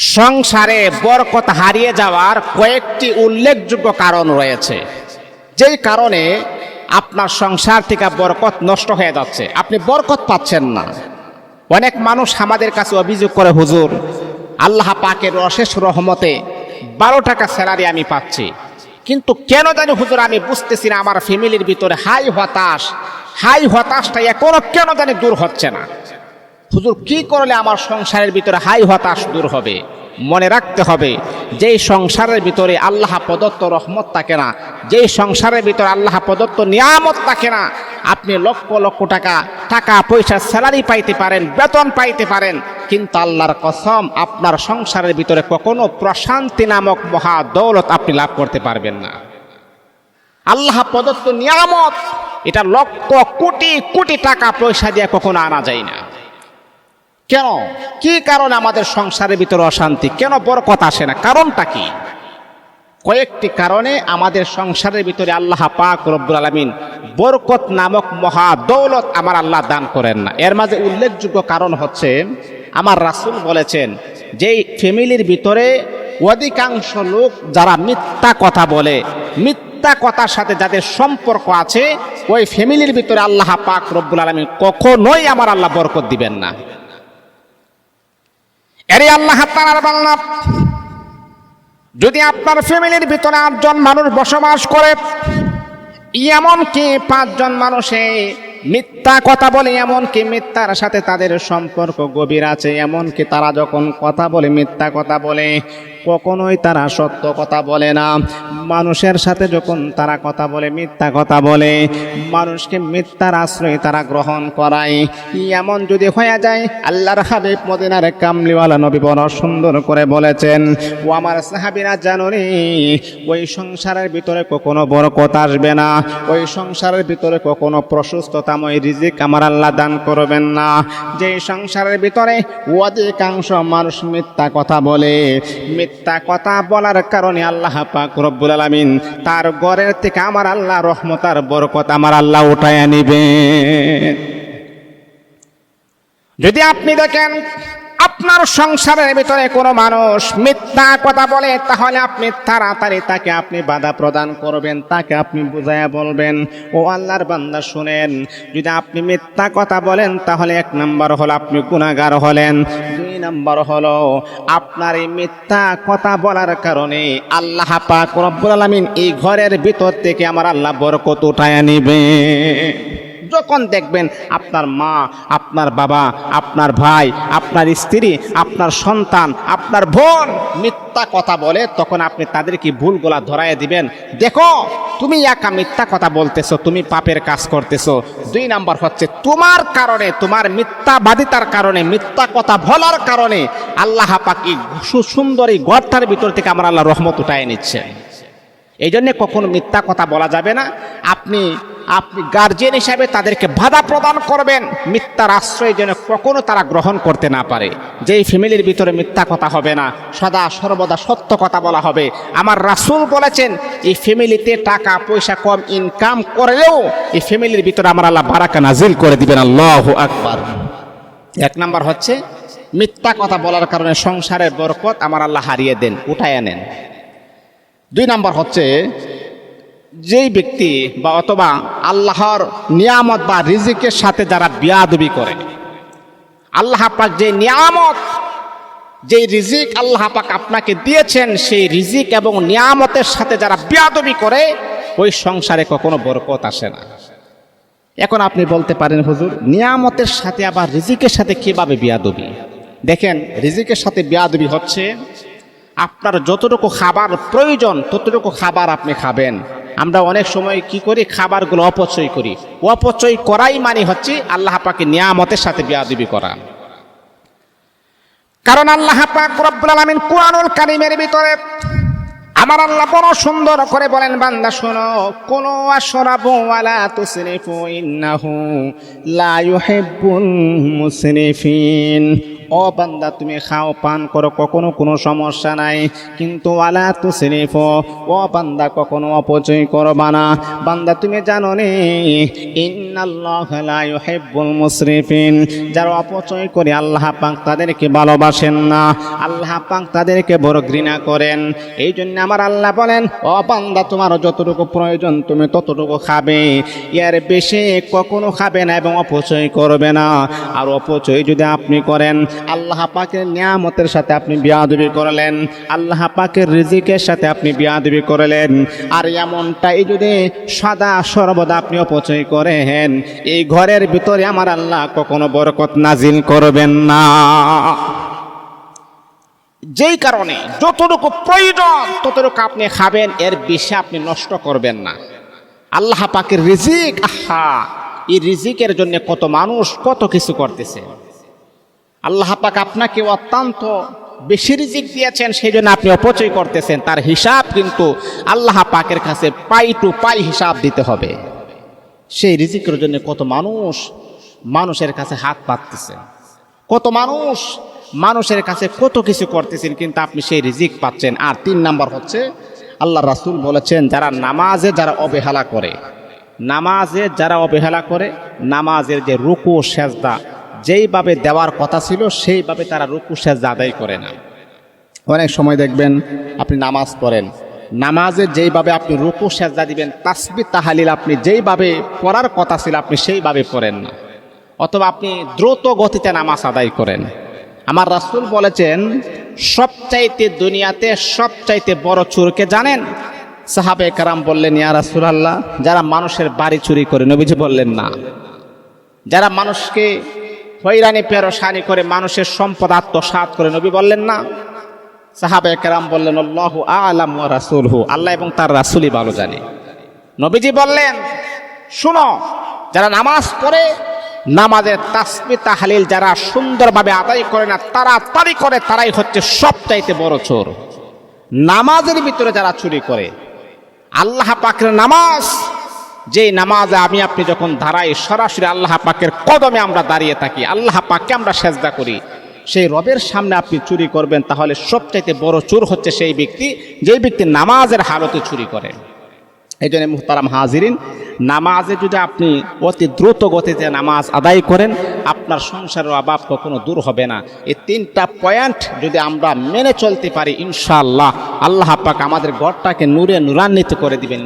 সংসারে বরকত হারিয়ে যাওয়ার কয়েকটি উল্লেখযোগ্য কারণ রয়েছে। যেই কারণে আপনার সংসার থেকে বরকত নষ্ট হয়ে যাচ্ছে। আপনি বরকত পাচ্ছেন না। অনেক মানুষ আমাদের কাছে অভিযোগ করে, হুজুর, আল্লাহ পাকের অশেষ রহমতে বারো টাকা স্যালারি আমি পাচ্ছি। কিন্তু কেন জানি, হুজুর, আমি বুঝতেছি না, আমার ফ্যামিলির ভিতরে হাই হতাশ। হাই হতাশটা এখনও কেন জানি দূর হচ্ছে না। হুজুর, কি করলে আমার সংসারের ভিতরে হাই হতাশ দূর হবে? মনে রাখতে হবে, যেই সংসারের ভিতরে আল্লাহ প্রদত্ত রহমত থাকে না, যেই সংসারের ভিতরে আল্লাহ প্রদত্ত নিয়ামত থাকে না, আপনি লক্ষ লক্ষ টাকা টাকা পয়সা, স্যালারি পাইতে পারেন, বেতন পাইতে পারেন, কিন্তু আল্লাহর কসম, আপনার সংসারের ভিতরে কখনো প্রশান্তি নামক মহা দৌলত আপনি লাভ করতে পারবেন না। আল্লাহ প্রদত্ত নিয়ামত, এটা লক্ষ কোটি কোটি টাকা পয়সা দিয়ে কখনো আনা যায় না। কেন? কি কারণে আমাদের সংসারের ভিতরে অশান্তি? কেন বরকত আসে না? কারণটা কি? কয়েকটি কারণে আমাদের সংসারের ভিতরে আল্লাহ পাক রব্বুল আলমিন বরকত নামক মহা দৌলত আমার আল্লাহ দান করেন না। এর মাঝে উল্লেখযোগ্য কারণ হচ্ছে, আমার রাসুল বলেছেন, যেই ফ্যামিলির ভিতরে অধিকাংশ লোক যারা মিথ্যা কথা বলে, মিথ্যা কথার সাথে যাদের সম্পর্ক আছে, ওই ফ্যামিলির ভিতরে আল্লাহ পাক রব্বুল আলমিন কখনোই আমার আল্লাহ বরকত দিবেন না। এরে আল্লাহ তাআলার বাংলা যদি আপনার ফ্যামিলির ভিতরে আটজন মানুষ বসবাস করে, এমনকি পাঁচজন মানুষে মিথ্যা কথা বলে, এমনকি মিথ্যার সাথে তাদের সম্পর্ক গভীর আছে, এমনকি তারা যখন কথা বলে, মিথ্যা কথা বলে, কখনোই তারা সত্য কথা বলে না। মানুষের সাথে যখন তারা কথা বলে, মিথ্যা কথা বলে, মানুষকে মিথ্যার আশ্রয় তারা গ্রহণ করায়। এমন যদি হয়ে যায়, আল্লাহর হাবিব মদিনার কামলিওয়ালা নবী বড় সুন্দর করে বলেছেন, ও আমার সাহাবিরা, জানো রে, ওই সংসারের ভিতরে কখনো বড় কথা আসবে না, ওই সংসারের ভিতরে কখনো প্রশস্ততাময় রিজিক আমার আল্লাহ দান করবেন না। যে সংসারের ভিতরে অধিকাংশ মানুষ মিথ্যা কথা বলে, মিথ্যা কথা বলার কারণে আল্লাহ পাক রব্বুল আলামিন তার ঘরের থেকে আমার আল্লাহ রহমতার বরকত আমার আল্লাহ উঠায় নিবেন। যদি আপনি দেখেন আপনার সংসারের ভিতরে কোনো মানুষ মিথ্যা কথা বলে, তাহলে আপনি তাড়াতাড়ি তাকে আপনি বাধা প্রদান করবেন, তাকে আপনি বুঝাইয়া বলবেন। ও আল্লাহর বান্দা, শুনেন, যদি আপনি মিথ্যা কথা বলেন, তাহলে এক নম্বর হলো আপনি গুণাগার হলেন, দুই নম্বর হলো আপনার এই মিথ্যা কথা বলার কারণে আল্লাহ পাক রব্বুল আলামিন এই ঘরের ভিতর থেকে আমার আল্লাহ বরকত উঠায় নিবে যখন দেখবেন আপনার মা, আপনার বাবা, আপনার ভাই, আপনার স্ত্রী, আপনার সন্তান, আপনার বোন মিথ্যা কথা বলে, তখন আপনি তাদেরকে ভুলগুলা ধরায় দিবেন। দেখো, তুমি একা মিথ্যা কথা বলতেছো, তুমি পাপের কাজ করতেছো। দুই নাম্বার হচ্ছে, তোমার কারণে, তোমার মিথ্যাবাদিতার কারণে, মিথ্যা কথা বলার কারণে আল্লাহ পাকি সুন্দর গড়টার ভিতর থেকে আমার আল্লাহ রহমত উঠায় নিচ্ছে। এই জন্যে কখনো মিথ্যা কথা বলা যাবে না। আপনি আপনি গার্জিয়ান হিসাবে তাদেরকে বাধা প্রদান করবেন। মিথ্যার আশ্রয় যেন কখনো তারা গ্রহণ করতে না পারে। যেই ফ্যামিলির ভিতরে মিথ্যা কথা হবে না, সদা সর্বদা সত্য কথা বলা হবে। আমার রাসুল বলেছেন, এই ফ্যামিলিতে টাকা, পয়সা, কম ইনকাম করলেও এই ফ্যামিলির ভিতরে আমার আল্লাহ বারাকা নাজিল করে দিবেন। আল্লাহ আকবার। এক নাম্বার হচ্ছে, মিথ্যা কথা বলার কারণে সংসারের বরকত আমার আল্লাহ হারিয়ে দেন উঠায় নেন। দুই নাম্বার হচ্ছে যেই ব্যক্তি বা অথবা আল্লাহর নিয়ামত বা রিজিকের সাথে যারা বিয়াদবি করে, আল্লাহ পাক যে নিয়ামত, যেই রিজিক আল্লাহ পাক আপনাকে দিয়েছেন, সেই রিজিক এবং নিয়ামতের সাথে যারা বিয়াদবি করে, ওই সংসারে কখনো বরকত আসে না। এখন আপনি বলতে পারেন, হুজুর, নিয়ামতের সাথে আবার রিজিকের সাথে কীভাবে বিয়াদবি? দেখেন, রিজিকের সাথে বিয়াদবি হচ্ছে, আপনার যতটুকু খাবার প্রয়োজন, ততটুকু খাবার আপনি খাবেন। আমরা অনেক সময় কি করি? খাবারগুলো অপচয় করি। অপচয় করাই মানে হচ্ছে আল্লাহ পাকে নিয়ামতের সাথে বিয়াদবি করা। কারণ আল্লাহ পাক রব্বুল আলামিন কুরআনুল কারীমের ভিতরে আমার আল্লাহ বড় সুন্দর করে বলেন, বান্দা শোনো কোন আশরাবু ওয়ালা তুসরিফু ইন্নাহু লা ইউহিব্বুল মুসরিফিন। ও ও বান্দা, তুমি খাও, পান করো, কখনো কোনো সমস্যা নাই। কিন্তু আলা তু সিরিফ ও বান্দা, কখনো অপচয় করবা না। বান্দা, তুমি জানো নে যারা অপচয় করে আল্লাহ পাক তাদেরকে ভালোবাসেন না। আল্লাহ পাক তাদেরকে বড় ঘৃণা করেন। এই জন্য আমার আল্লাহ বলেন, ও বান্দা তোমার যতটুকু প্রয়োজন, তুমি ততটুকু খাবে। এর বেশি কখনো খাবে না এবং অপচয় করবে না। আর অপচয় যদি আপনি করেন আল্লাহ পাকের নিয়ামতের সাথে আপনি বিয়াদবি করলেন, আল্লাহ পাকের রিজিকের সাথে আপনি বিয়াদবি করলেন। আর এমনটাই যদি সদা সর্বদা আপনি অপচয় করেন, এই ঘরের ভিতরে আমার আল্লাহ কখনো বরকত নাজিল করবেন না। যেই কারণে যতটুকু প্রয়োজন, ততটুকু আপনি খাবেন, এর বেশি আপনি নষ্ট করবেন না। আল্লাহ পাকের রিজিক, আহা, এই রিজিকের জন্য কত মানুষ কত কিছু করতেছে। আল্লাহ পাক আপনাকে অত্যন্ত বেশি রিজিক দিয়েছেন সেই জন্য আপনি অপচয় করতেছেন। তার হিসাব কিন্তু আল্লাহ পাকের কাছে পাই টু পাই হিসাব দিতে হবে। সেই রিজিকের জন্য কত মানুষ মানুষের কাছে হাত পাততেছে কত মানুষ মানুষের কাছে কত কিছু করতেছেন, কিন্তু আপনি সেই রিজিক পাচ্ছেন। আর তিন নাম্বার হচ্ছে, আল্লাহ রাসূল বলেছেন, যারা নামাজে যারা অবহেলা করে, নামাজে যারা অবহেলা করে, নামাজের যে রুকু সেজদা যেইভাবে দেওয়ার কথা ছিল সেইভাবে তারা রুকু, সেজদা আদায় করে না অনেক সময় দেখবেন আপনি নামাজ পড়েন। নামাজে যেইভাবে আপনি রুকু, সেজদা দিবেন তাসবি তাহালিল আপনি যেইভাবে পড়ার কথা ছিল, আপনি সেইভাবে পড়েন না। অথবা আপনি দ্রুত গতিতে নামাজ আদায় করেন। আমার রাসূল বলেছেন, সবচাইতে দুনিয়াতে সবচাইতে বড় চুরকে জানেন? সাহাবে কারাম বললেন, ইয়া রাসূল আল্লাহ যারা মানুষের বাড়ি চুরি করে, নবীজি বললেন না। যারা মানুষকে হৈরানি পেরোসানি করে মানুষের সম্পদ আত্মসাৎ করে নবী বললেন না। সাহাবে কেরাম বললেন, আল্লাহ আলাম রাসুল হু আল্লাহ এবং তার রাসুলই ভালো জানে। নবীজি বললেন, শুনো, যারা নামাজ পড়ে, নামাজের তাসমি তাহালিল যারা সুন্দরভাবে আদায় করে না, তারা তারি করে, তারাই হচ্ছে সবচাইতে বড় চোর। নামাজের ভিতরে যারা চুরি করে, আল্লাহ পাকের নামাজ যে নামাজে আমি আপনি যখন দাঁড়াই, সরাসরি আল্লাহ পাকের কদমে আমরা দাঁড়িয়ে থাকি, আল্লাহ পাককে আমরা সেজদা করি। সেই রবের সামনে আপনি চুরি করবেন, তাহলে সবচাইতে বড় চোর হচ্ছে সেই ব্যক্তি, যেই ব্যক্তি নামাজের হালতে চুরি করে। এই জন্য মুহতারাম হাজিরিন, নামাজে যদি আপনি অতি দ্রুত গতিতে নামাজ আদায় করেন, আপনার সংসারের অভাব কখনো দূর হবে না। এই তিনটা পয়েন্ট যদি আমরা মেনে চলতে পারি, ইনশাআল্লাহ, আল্লাহ পাক আমাদের ঘরটাকে নূরে নূরান্বিত করে দিবেন